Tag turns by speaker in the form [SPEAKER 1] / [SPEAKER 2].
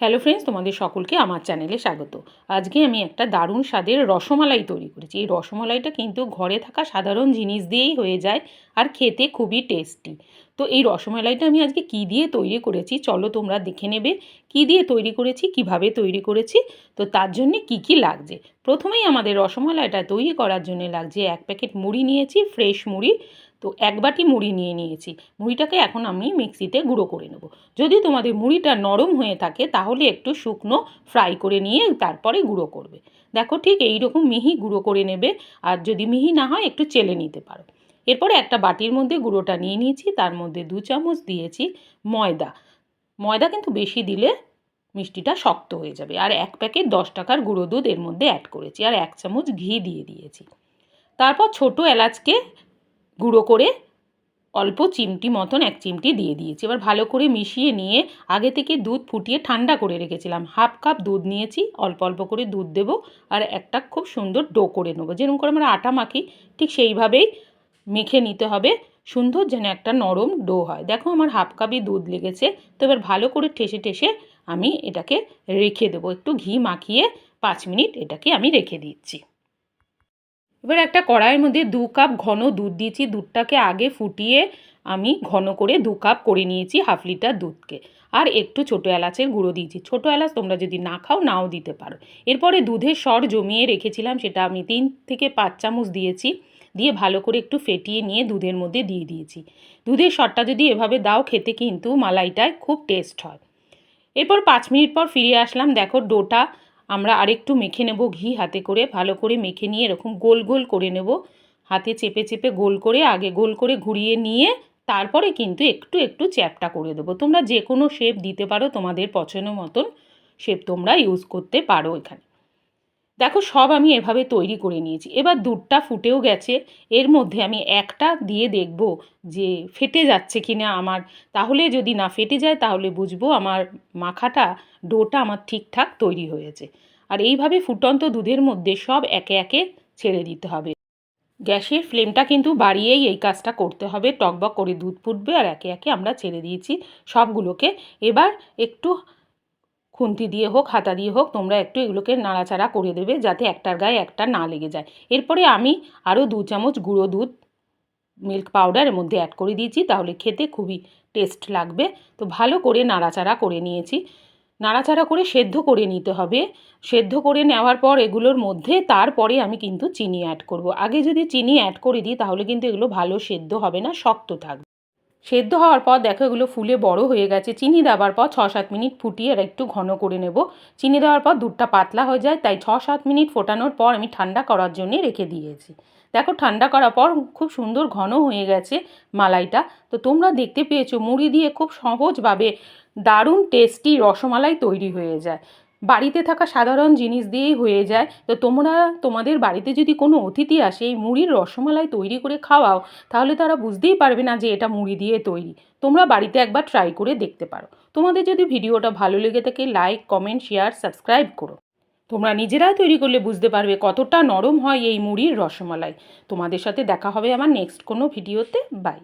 [SPEAKER 1] Hello friends তোমাদের সকলকে আমার চ্যানেলে স্বাগত। আজকে আমি একটা দারুণ স্বাদের রসমালাই তৈরি করেছি। এই রসমালাইটা কিন্তু ঘরে থাকা সাধারণ জিনিস দিয়েই হয়ে যায় আর খেতে খুবই টেস্টি তো এই রসমালাইটা আমি আজকে কী দিয়ে তৈরি করেছি চলো তোমরা দেখে নেবে। কী দিয়ে তৈরি করেছি, কীভাবে তৈরি করেছি, তো তার জন্যে কি কি লাগছে? প্রথমেই আমাদের রসমালাইটা তৈরি করার জন্য লাগছে এক প্যাকেট মুড়ি নিয়েছি, ফ্রেশ মুড়ি। তো এক বাটি মুড়ি নিয়ে নিয়েছি। মুড়িটাকে এখন আমি মিক্সিতে গুঁড়ো করে নেব। যদি তোমাদের মুড়িটা নরম হয়ে থাকে, তাহলে একটু শুকনো ফ্রাই করে নিয়ে তারপরে গুঁড়ো করবে। দেখো ঠিক এই রকম মিহি গুঁড়ো করে নেবে। আর যদি মিহি না হয়, একটু চেলে নিতে পারো। এরপরে একটা বাটির মধ্যে গুঁড়োটা নিয়ে নিয়েছি। তার মধ্যে দু চামচ দিয়েছি ময়দা। ময়দা কিন্তু বেশি দিলে মিষ্টিটা শক্ত হয়ে যাবে। আর এক প্যাকেট দশ টাকার গুঁড়ো দুধ এর মধ্যে অ্যাড করেছি। আর এক চামচ ঘি দিয়ে দিয়েছি। তারপর ছোট এলাচকে গুঁড়ো করে অল্প চিমটি মতন এক চিমটি দিয়ে দিয়েছি। এবার ভালো করে মিশিয়ে নিয়ে আগে থেকে দুধ ফুটিয়ে ঠান্ডা করে রেখেছিলাম। হাফ কাপ দুধ নিয়েছি, অল্প অল্প করে দুধ দেবো আর একটা খুব সুন্দর ডো করে নেব। যেরকম করে আমরা আটা মাখি, ঠিক সেইভাবেই মেখে নিতে হবে। সুন্দর যেন একটা নরম ডো হয়। দেখো আমার হাফ কাপই দুধ লেগেছে, তো এবার ভালো করে ঠেসে ঠেসে আমি এটাকে রেখে দেবো। একটু ঘি মাখিয়ে পাঁচ মিনিট এটাকে আমি রেখে দিচ্ছি। এবার একটা কড়াইয়ের মধ্যে দু কাপ ঘন দুধ দিয়েছি। দুধটাকে আগে ফুটিয়ে আমি ঘন করে দু কাপ করে নিয়েছি হাফ লিটার দুধকে। আর একটু ছোটো এলাচের গুঁড়ো দিয়েছি। ছোটো এলাচ তোমরা যদি না খাও, নাও দিতে পারো। এরপরে দুধের সর জমিয়ে রেখেছিলাম, সেটা আমি তিন থেকে পাঁচ চামচ দিয়েছি। দিয়ে ভালো করে একটু ফেটিয়ে নিয়ে দুধের মধ্যে দিয়ে দিয়েছি। দুধের সরটা যদি এভাবে দাও, খেতে কিন্তু মালাইটায় খুব টেস্ট হয়। এরপর পাঁচ মিনিট পর ফিরে আসলাম। দেখো, ডোটা আমরা আরেকটু মেখে নেব ঘি হাতে করে, ভালো করে মেখে নিয়ে এরকম গোল গোল করে নেব। হাতে চেপে চেপে গোল করে, আগে গোল করে ঘুরিয়ে নিয়ে তারপরে কিন্তু একটু একটু চ্যাপটা করে দেবো। তোমরা যে কোনো শেপ দিতে পারো তোমাদের পছন্দ মতন শেপ তোমরা ইউজ করতে পারো এখানে। দেখো, সব আমি এভাবে তৈরি করে নিয়েছি। এবার দুধটা ফুটেও গেছে। এর মধ্যে আমি একটা দিয়ে দেখব যে ফেটে যাচ্ছে কি না আমার। তাহলে যদি না ফেটে যায়, তাহলে বুঝব আমার মাখাটা, ডোটা আমার ঠিকঠাক তৈরি হয়েছে। আর এইভাবে ফুটন্ত দুধের মধ্যে সব একে একে ছেড়ে দিতে হবে। গ্যাসের ফ্লেমটা কিন্তু বাড়িয়েই এই কাজটা করতে হবে। টকবক করে দুধ ফুটবে আর একে একে আমরা ছেড়ে দিয়েছি সবগুলোকে। এবার একটু খুন্তি দিয়ে হোক, হাতা দিয়ে হোক, তোমরা একটু এগুলোকে নাড়াচাড়া করে দেবে যাতে একটার গায়ে একটা না লেগে যায়। এরপরে আমি আরও দু চামচ গুঁড়ো দুধ, মিল্ক পাউডার এর মধ্যে অ্যাড করে দিয়েছি, তাহলে খেতে খুবই টেস্ট লাগবে। তো ভালো করে নাড়াচাড়া করে নিয়েছি। নাড়াচাড়া করে সেদ্ধ করে নিতে হবে। সেদ্ধ করে নেওয়ার পর এগুলোর মধ্যে তারপরে আমি কিন্তু চিনি অ্যাড করব। আগে যদি চিনি অ্যাড করে দিই, তাহলে কিন্তু এগুলো ভালো সেদ্ধ হবে না, শক্ত থাকবে। সেদ্ধ হওয়ার পর দেখো এগুলো ফুলে বড় হয়ে গেছে। চিনি দেওয়ার পর ছ সাত মিনিট ফুটিয়ে আর একটু ঘন করে নেব। চিনি দেওয়ার পর দুধটা পাতলা হয়ে যায়, তাই ছ সাত মিনিট ফোটানোর পর আমি ঠান্ডা করার জন্যে রেখে দিয়েছি। দেখো ঠান্ডা করার পর খুব সুন্দর ঘন হয়ে গেছে মালাইটা। তো তোমরা দেখতে পেয়েছ মুড়ি দিয়ে খুব সহজভাবে দারুণ টেস্টি রসমালাই তৈরি হয়ে যায়। বাড়িতে থাকা সাধারণ জিনিস দিয়েই হয়ে যায়। তো তোমরা, তোমাদের বাড়িতে যদি কোনো অতিথি আসে, এই মুড়ির রসমালাই তৈরি করে খাওয়াও, তাহলে তারা বুঝতেই পারবে না যে এটা মুড়ি দিয়ে তৈরি। তোমরা বাড়িতে একবার ট্রাই করে দেখতে পারো। তোমাদের যদি ভিডিওটা ভালো লেগে থাকে লাইক কমেন্ট শেয়ার সাবস্ক্রাইব করো। তোমরা নিজেরাই তৈরি করলে বুঝতে পারবে কতটা নরম হয় এই মুড়ির রসমালাই। তোমাদের সাথে দেখা হবে আমার নেক্সট কোনো ভিডিওতে। বাই